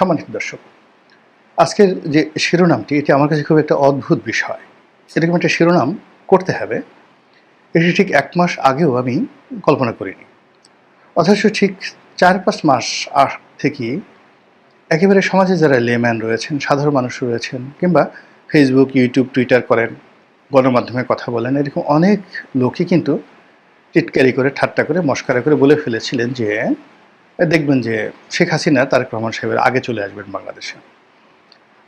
সম্মানিত দর্শক, আজকের যে শিরোনামটি, এটি আমার কাছে খুব একটা অদ্ভুত বিষয়। এরকম একটা শিরোনাম করতে হবে। এটি ঠিক এক মাস আগেও আমি কল্পনা করিনি। অথচ ঠিক চার পাঁচ মাস আগ থেকে একেবারে সমাজে যারা লেম্যান রয়েছেন, সাধারণ মানুষ রয়েছেন, কিংবা ফেসবুক ইউটিউব টুইটার করেন, গণমাধ্যমে কথা বলেন, এরকম অনেক লোকই কিন্তু টিটকারি করে, ঠাট্টা করে, মস্কারা করে বলে ফেলেছিলেন যে দেখবেন যে শেখ হাসিনা তারেক রহমান সাহেবের আগে চলে আসবেন বাংলাদেশে।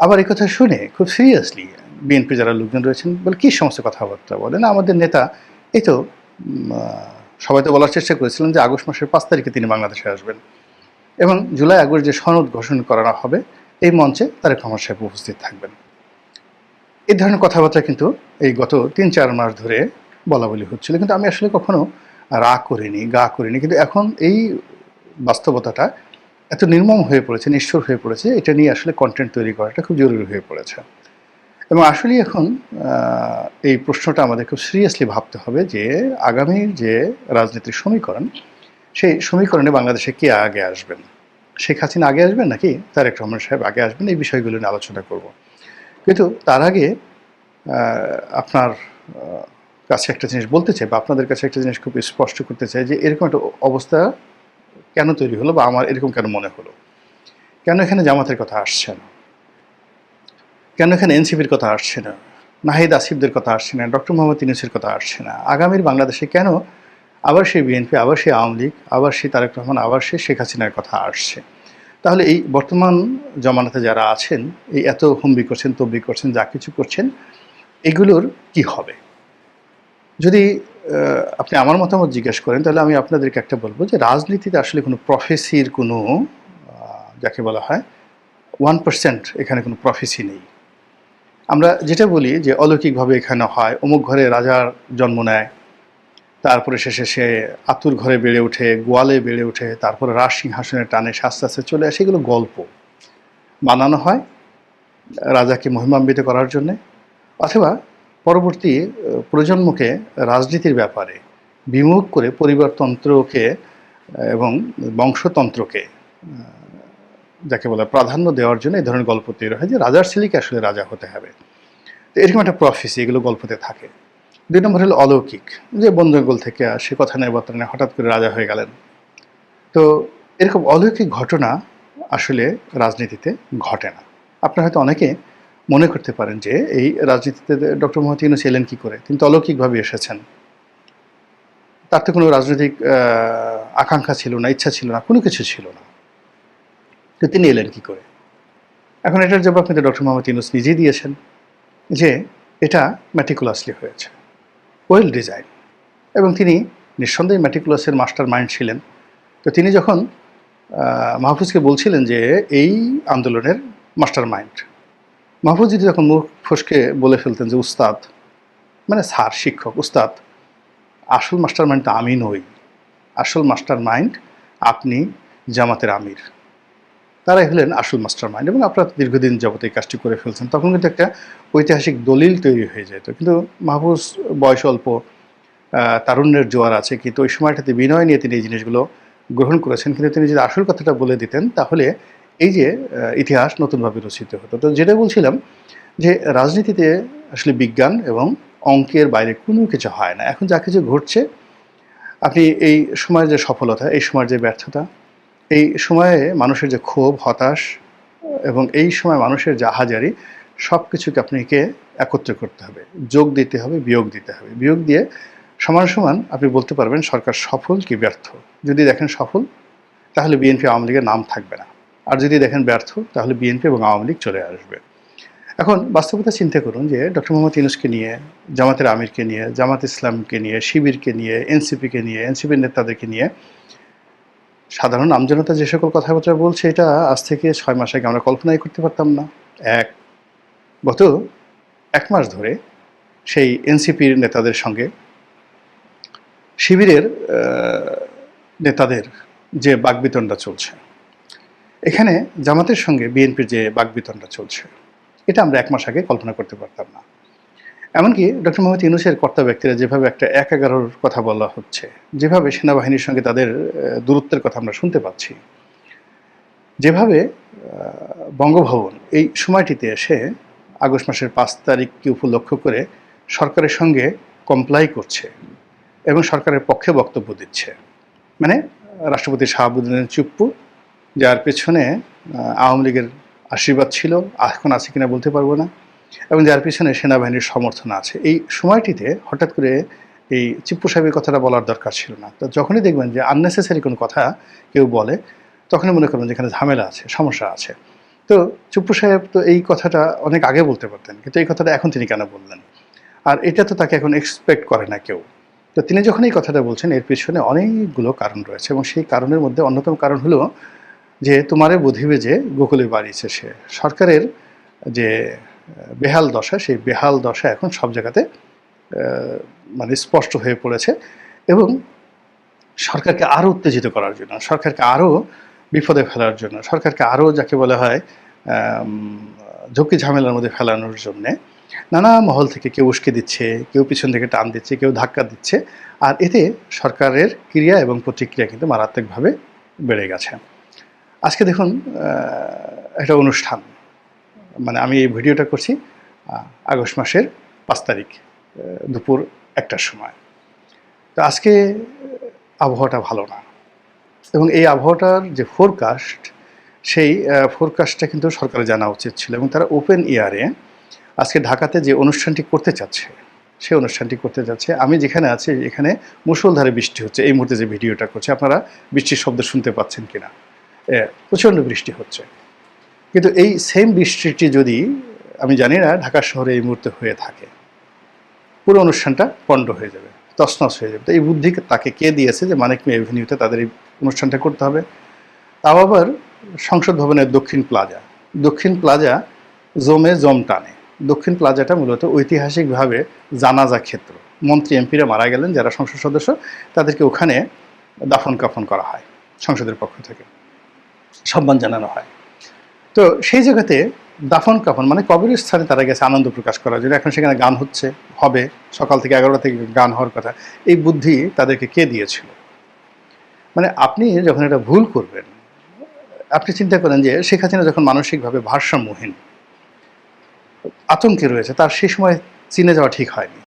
আবার এই কথা শুনে খুব সিরিয়াসলি বিএনপি যারা লোকজন রয়েছেন বলে কী সমস্ত কথাবার্তা বলেন? আমাদের নেতা, এই তো সবাই তো বলার চেষ্টা করেছিলেন যে আগস্ট মাসের পাঁচ তারিখে তিনি বাংলাদেশে আসবেন। এবং জুলাই, আগস্ট যে সনদ ঘোষণা করা হবে, এই মঞ্চে তারেক রহমান সাহেব উপস্থিত থাকবেন। এই ধরনের কথাবার্তা কিন্তু এই গত তিন, চার মাস ধরে বলা বলি হচ্ছিল। কিন্তু আমি আসলে কখনো রাগ করিনি, গা করিনি। কিন্তু এখন এই বাস্তবতাটা এত নির্মম হয়ে পড়েছে, নিষ্ঠুর হয়ে পড়েছে, এটা নিয়ে আসলে কন্টেন্ট তৈরি করাটা খুব জরুরি হয়ে পড়েছে। এবং আসলেই এখন এই প্রশ্নটা আমাদের খুব সিরিয়াসলি ভাবতে হবে যে আগামীর যে রাজনীতির সমীকরণ, সেই সমীকরণে বাংলাদেশে কে আগে আসবেন? শেখ হাসিনা আগে আসবেন নাকি তারেক রহমান সাহেব আগে আসবেন? এই বিষয়গুলো নিয়ে আলোচনা করব। কিন্তু তার আগে আপনার কাছে একটা জিনিস বলতে চাই বা আপনাদের কাছে একটা জিনিস খুব স্পষ্ট করতে চাই যে এরকম একটা অবস্থা কেন তৈরি হলো বা আমার এরকম কেন মনে হলো? কেন এখানে জামাতের কথা আসছে না? কেন এখানে এনসিপির কথা আসছে না? নাহিদ আসিফদের কথা আসছে না? ডক্টর মোহাম্মদ ইউনুসের কথা আসছে না? আগামীর বাংলাদেশে কেন আবার সেই বিএনপি, আবার সেই আওয়ামী লীগ, আবার সেই তারেক রহমান, আবার সেই শেখ হাসিনার কথা আসছে? তাহলে এই বর্তমান জমানাতে যারা আছেন, এই এত হুমবি করছেন তব্বি করছেন, যা কিছু করছেন, এগুলোর কি হবে? যদি আপনি আমার মতামত জিজ্ঞেস করেন, তাহলে আমি আপনাদেরকে একটা বলব যে রাজনীতিতে আসলে কোনো প্রফেসির কোনো যাকে বলা হয় ওয়ান পার্সেন্ট এখানে কোনো প্রফেসি নেই। আমরা যেটা বলি যে অলৌকিকভাবে এখানে হয়, অমুক ঘরে রাজার জন্ম নেয়, তারপরে শেষে সে আতুর ঘরে বেড়ে ওঠে, গোয়ালে বেড়ে ওঠে, তারপরে রাজ সিংহাসনের টানে, আস্তে আস্তে চলে আসে, এগুলো গল্প। বানানো হয় রাজাকে মহিমান্বিত করার জন্যে, অথবা পরবর্তী প্রজন্মকে রাজনীতির ব্যাপারে বিমুখ করে পরিবারতন্ত্রকে এবং বংশতন্ত্রকে যাকে বলে প্রাধান্য দেওয়ার জন্য এই ধরনের গল্প তৈরি হয় যে রাজার ছেলেকে আসলে রাজা হতে হবে। তো এরকম একটা প্রফেসি এগুলো গল্পতে থাকে। দুই নম্বর হলো অলৌকিক, যে বন জঙ্গল থেকে সে কথা নেই বর্তমানে হঠাৎ করে রাজা হয়ে গেলেন। তো এরকম অলৌকিক ঘটনা আসলে রাজনীতিতে ঘটে না। আপনারা হয়তো অনেকে মনে করতে পারেন যে এই রাজনীতিতে ডক্টর মোহাম্মদ ইউনুস এলেন কী করে? তিনি তো অলৌকিকভাবে এসেছেন। তার তো কোনো রাজনৈতিক আকাঙ্ক্ষা ছিল না, ইচ্ছা ছিল না, কোনো কিছু ছিল না। তো তিনি এলেন কী করে? এখন এটার জবাব কিন্তু ডক্টর মোহাম্মদ ইউনুস নিজেই দিয়েছেন যে এটা ম্যাটিকুলাসলি হয়েছে। ওয়েল ডিজাইন এবং তিনি নিঃসন্দেহে ম্যাটিকুলাসের মাস্টার মাইন্ড ছিলেন। তো তিনি যখন মাহফুজকে বলছিলেন যে এই আন্দোলনের মাস্টার মাইন্ড মাহফুজ যদি যখন মুখ ফসকে বলে ফেলতেন যে, উস্তাদ মানে স্যার, শিক্ষক, উস্তাদ, আসল মাস্টার মাইন্ড তো আমি নই। আসল মাস্টার মাইন্ড আপনি জামাতের আমির। তারাই হলেন আসল মাস্টার মাইন্ড এবং আপনারা দীর্ঘদিন যাবত এই কাজটি করে ফেলছেন, তখন কিন্তু একটা ঐতিহাসিক দলিল তৈরি হয়ে যেত। কিন্তু মাহফুজ বয়স অল্প তারুণ্যের জোয়ার আছে, কিন্তু ওই সময়টাতে বিনয় নিয়ে তিনি এই জিনিসগুলো গ্রহণ করেছেন। কিন্তু তিনি যদি আসল কথাটা বলে দিতেন, তাহলে এই যে ইতিহাস নতুনভাবে রচিত হতো। তো যেটা বলছিলাম যে, রাজনীতিতে আসলে বিজ্ঞান এবং অঙ্কের বাইরে কোনো কিছু হয় না। এখন যা কিছু ঘটছে, আপনি এই সময়ের যে সফলতা, এই সময়ের যে ব্যর্থতা, এই সময়ে মানুষের যে ক্ষোভ, হতাশ এবং এই সময় মানুষের যে আহাজারি সব কিছুকে আপনাকে একত্র করতে হবে। যোগ দিতে হবে, বিয়োগ দিতে হবে। বিয়োগ দিয়ে সমান সমান আপনি বলতে পারবেন সরকার সফল কি ব্যর্থ। যদি দেখেন সফল, তাহলে বিএনপি আওয়ামী লীগের নাম থাকবে না। আর যদি দেখেন ব্যর্থ, তাহলে বিএনপি এবং আওয়ামী লীগ চলে আসবে। এখন বাস্তবতা চিন্তা করুন যে ডক্টর মোহাম্মদ ইউনুসকে নিয়ে, জামাতের আমিরকে নিয়ে, জামাত ইসলামকে নিয়ে, শিবিরকে নিয়ে, এনসিপিকে নিয়ে, এনসিপির নেতাদেরকে নিয়ে, সাধারণ আমজনতা যে সকল কথাবার্তা বলছে, এটা আজ থেকে ছয় মাস আগে আমরা কল্পনাই করতে পারতাম না। এক, গত এক মাস ধরে সেই এনসিপির নেতাদের সঙ্গে শিবিরের নেতাদের যে বাগবিতণ্ডা চলছে এখানে জামাতের সঙ্গে বিএনপির যে বাগবিতণ্ডা চলছে, এটা আমরা এক মাস আগে কল্পনা করতে পারতাম না। এমনকি ডক্টর মোহাম্মদ ইউনুসের কর্তা ব্যক্তিরা যেভাবে একটা এক এগারোর কথা বলা হচ্ছে, যেভাবে সেনাবাহিনীর সঙ্গে তাদের দূরত্বের কথা আমরা শুনতে পাচ্ছি, যেভাবে বঙ্গভবন এই সময়টিতে এসে আগস্ট মাসের পাঁচ তারিখকে উপলক্ষ করে সরকারের সঙ্গে কমপ্লাই করছে এবং সরকারের পক্ষে বক্তব্য দিচ্ছে। মানে রাষ্ট্রপতি শাহাবুদ্দিনের চুপ্পু যার পেছনে আওয়ামী লীগের আশীর্বাদ ছিল, এখন আছে কিনা বলতে পারব না। এবং যার পিছনে সেনাবাহিনীর সমর্থন আছে। এই সময়টিতে হঠাৎ করে এই চিপ্পু সাহেবের কথাটা বলার দরকার ছিল না। তো যখনই দেখবেন যে আননেসেসারি কোনো কথা কেউ বলে, তখনই মনে করবেন যে এখানে ঝামেলা আছে, সমস্যা আছে। তো চুপ্পু সাহেব তো এই কথাটা অনেক আগে বলতে পারতেন, কিন্তু এই কথাটা এখন তিনি কেন বললেন? আর এটা তো তাকে এখন এক্সপেক্ট করে না কেউ। তো তিনি যখন এই কথাটা বলছেন, এর পিছনে অনেকগুলো কারণ রয়েছে। এবং সেই কারণের মধ্যে অন্যতম কারণ হলো যে তোমারে বুঝিবে যে গোকুলে বাড়িছে সে। সরকারের যে বেহাল দশা, সেই বেহাল দশা এখন সব জায়গাতে মানে স্পষ্ট হয়ে পড়েছে এবং সরকারকে আরও উত্তেজিত করার জন্য, সরকারকে আরও বিপদে ফেলার জন্য, সরকারকে আরও যাকে বলা হয় ঝুঁকি ঝামেলার মধ্যে ফেলানোর জন্যে নানা মহল থেকে কেউ উস্কে দিচ্ছে, কেউ পিছন থেকে টান দিচ্ছে, কেউ ধাক্কা দিচ্ছে। আর এতে সরকারের ক্রিয়া এবং প্রতিক্রিয়া কিন্তু মারাত্মকভাবে বেড়ে গেছে। আজকে দেখুন একটা অনুষ্ঠান। মানে আমি এই ভিডিওটা করছি আগস্ট মাসের পাঁচ তারিখ দুপুর একটার সময়। তো আজকে আবহাওয়াটা ভালো না। এবং এই আবহাওয়াটার যে ফোরকাস্ট সেই ফোরকাস্টটা কিন্তু সরকারের জানা উচিত ছিল এবং তারা ওপেন ইয়ারে আজকে ঢাকাতে যে অনুষ্ঠানটি করতে চাচ্ছে, সেই অনুষ্ঠানটি করতে যাচ্ছে। আমি যেখানে আছি, এখানে মুষলধারে বৃষ্টি হচ্ছে। এই মুহূর্তে যে ভিডিওটা করছে, আপনারা বৃষ্টির শব্দ শুনতে পাচ্ছেন কিনা? প্রচণ্ড বৃষ্টি হচ্ছে। কিন্তু এই সেম বৃষ্টিটি যদি, আমি জানি না, ঢাকা শহরে এই মুহূর্তে হয়ে থাকে, পুরো অনুষ্ঠানটা পণ্ড হয়ে যাবে, তছনছ হয়ে যাবে। তো এই বুদ্ধি তাকে কে দিয়েছে যে মানিক মেয়ে এভিনিউতে তাদের এই অনুষ্ঠানটা করতে হবে? তাও আবার সংসদ ভবনের দক্ষিণ প্লাজা দক্ষিণ প্লাজা জমে জম টানে। দক্ষিণ প্লাজাটা মূলত ঐতিহাসিকভাবে জানাজা ক্ষেত্র। মন্ত্রী, এমপিরা মারা গেলেন, যারা সংসদ সদস্য, তাদেরকে ওখানে দাফন কাফন করা হয় সংসদের পক্ষ থেকে। সম্মান জানানো হয়। তো সেই জায়গাতে দাফন কাফন মানে কবরের স্থানে তারা গেছে আনন্দ প্রকাশ করার জন্য। এখন সেখানে গান হচ্ছে, হবে, সকাল থেকে এগারোটা থেকে গান হওয়ার কথা। এই বুদ্ধি তাদেরকে কে দিয়েছিল? মানে আপনি যখন এটা ভুল করবেন, আপনি চিন্তা করেন যে শেখ হাসিনা যখন মানসিকভাবে ভারসাম্যহীন, আতঙ্কে রয়েছে, তার সেই সময় চীনে যাওয়া ঠিক হয়নি।